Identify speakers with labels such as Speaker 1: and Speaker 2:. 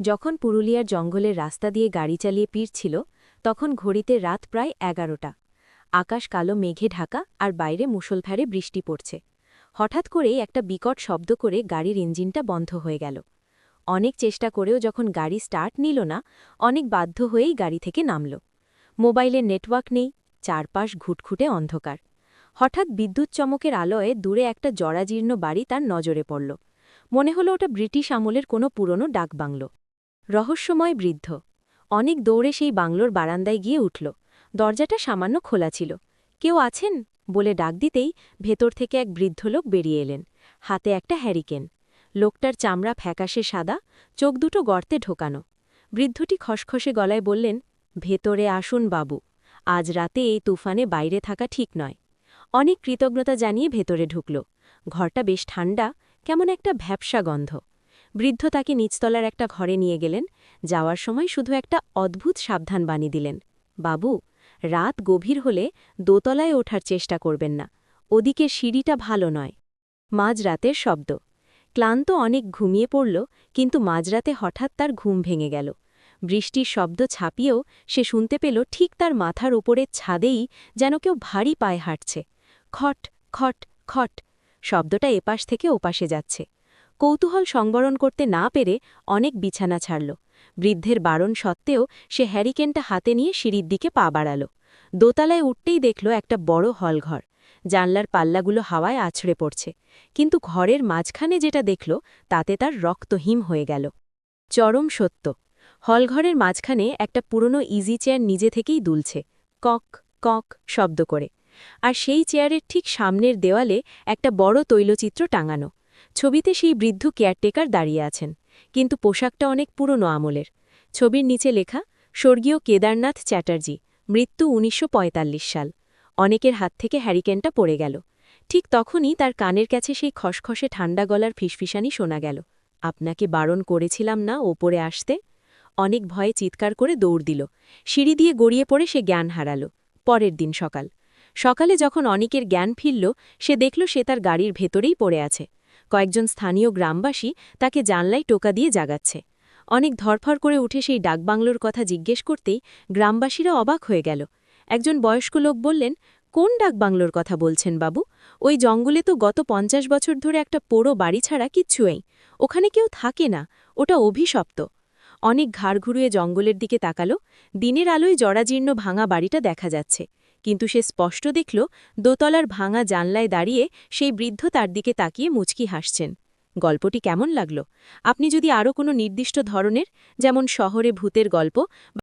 Speaker 1: যখন পুরুলিয়ার জঙ্গলের রাস্তা দিয়ে গাড়ি চালিয়ে ফিরছিল তখন ঘড়িতে রাত প্রায় এগারোটা। আকাশ কালো, মেঘে ঢাকা, আর বাইরে মুষলধারে বৃষ্টি পড়ছে। হঠাৎ করেই একটা বিকট শব্দ করে গাড়ির ইঞ্জিনটা বন্ধ হয়ে গেল। অনেক চেষ্টা করেও যখন গাড়ি স্টার্ট নিল না, অনেক বাধ্য হয়েই গাড়ি থেকে নামল। মোবাইলের নেটওয়ার্ক নেই, চারপাশ ঘুটঘুটে অন্ধকার। হঠাৎ বিদ্যুৎ চমকের আলোয় দূরে একটা জরাজীর্ণ বাড়ি তার নজরে পড়ল। মনে হলো ওটা ব্রিটিশ আমলের কোনো পুরনো ডাকবাংলো। রহস্যময় বৃদ্ধ। অনেক দৌড়ে সেই বাংলোর বারান্দায় গিয়ে উঠল। দরজাটা সামান্য খোলা ছিল। কেউ আছেন? বলে ডাক দিতেই ভেতর থেকে এক বৃদ্ধ লোক বেরিয়ে এলেন। হাতে একটা হ্যারিকেন। লোকটার চামড়া ফ্যাকাশে সাদা, চোখ দুটো গর্তে ঢোকানো। বৃদ্ধটি খসখসে গলায় বললেন, ভেতরে আসুন বাবু। আজ রাতে এই তুফানে বাইরে থাকা ঠিক নয়। অনেক কৃতজ্ঞতা জানিয়ে ভেতরে ঢুকল। ঘরটা বেশ ঠান্ডা কেমন একটা ভ্যাপসা গন্ধ। বৃদ্ধ তাকে নিচতলার একটা ঘরে নিয়ে গেলেন, যাওয়ার সময় শুধু একটা অদ্ভুত সাবধান বাণী দিলেন, বাবু, রাত গভীর হলে দোতলায় ওঠার চেষ্টা করবেন না, ওদিকে সিঁড়িটা ভালো নয়। মাঝরাতের শব্দ। ক্লান্ত অনেক ঘুমিয়ে পড়ল, কিন্তু মাঝরাতে হঠাৎ তার ঘুম ভেঙে গেল। বৃষ্টির শব্দ ছাপিয়েও সে শুনতে পেল ঠিক তার মাথার ওপরের ছাদেই যেন কেউ ভারী পায়ে হাঁটছে। খট খট খট, শব্দটা এপাশ থেকে ওপাশে যাচ্ছে। কৌতূহল সংবরণ করতে না পেরে অনেক বিছানা ছাড়ল। বৃদ্ধের বারণ সত্ত্বেও সে হ্যারিকেনটা হাতে নিয়ে সিঁড়ির দিকে পা বাড়াল। দোতলায় উঠতেই দেখল একটা বড় হলঘর। জানলার পাল্লাগুলো হাওয়ায় আছড়ে পড়ছে। কিন্তু ঘরের মাঝখানে যেটা দেখল, তাতে তার রক্তহিম হয়ে গেল। চরম সত্য। হলঘরের মাঝখানে একটা পুরনো ইজি চেয়ার নিজে থেকেই দুলছে। কক কক শব্দ করে। আর সেই চেয়ারের ঠিক সামনের দেওয়ালে একটা বড় তৈলচিত্র টাঙানো। ছবিতে সেই বৃদ্ধ কেয়ারটেকার দাঁড়িয়ে আছেন, কিন্তু পোশাকটা অনেক পুরনো আমলের। ছবির নিচে লেখা, স্বর্গীয় কেদারনাথ চ্যাটার্জি, মৃত্যু উনিশশো পঁয়তাল্লিশ সাল। অনেকের হাত থেকে হ্যারিকেনটা পড়ে গেল। ঠিক তখনই তার কানের কাছে সেই খসখসে ঠান্ডা গলার ফিসফিসানি শোনা গেল। আপনাকে বারণ করেছিলাম না ওপরে আসতে? অনেক ভয়ে চিৎকার করে দৌড় দিল। সিঁড়ি দিয়ে গড়িয়ে পড়ে সে জ্ঞান হারাল। পরের দিন সকাল। সকালে যখন অনেকের জ্ঞান ফিরল, সে দেখল সে তার গাড়ির ভেতরেই পড়ে আছে। কয়েকজন স্থানীয় গ্রামবাসী তাকে জানলায় টোকা দিয়ে জাগাচ্ছে। অনেক ধরফর করে উঠে সেই ডাকবাংলোর কথা জিজ্ঞেস করতেই গ্রামবাসীরা অবাক হয়ে গেল। একজন বয়স্ক লোক বললেন, কোন ডাকবাংলোর কথা বলছেন বাবু? ওই জঙ্গলে তো গত পঞ্চাশ বছর ধরে একটা পোড়ো বাড়ি ছাড়া কিচ্ছুই ওখানে কেউ থাকে না, ওটা অভিশপ্ত। অনেক ঘাড় ঘুরিয়ে জঙ্গলের দিকে তাকালো। দিনের আলোয় জরাজীর্ণ ভাঙা বাড়িটা দেখা যাচ্ছে। কিন্তু সে স্পষ্ট দেখল দোতলার ভাঙা জানলায় দাঁড়িয়ে সেই বৃদ্ধ তার দিকে তাকিয়ে মুচকি হাসছেন। গল্পটি কেমন লাগল? আপনি যদি আরও কোনো নির্দিষ্ট ধরনের, যেমন শহরে ভূতের গল্প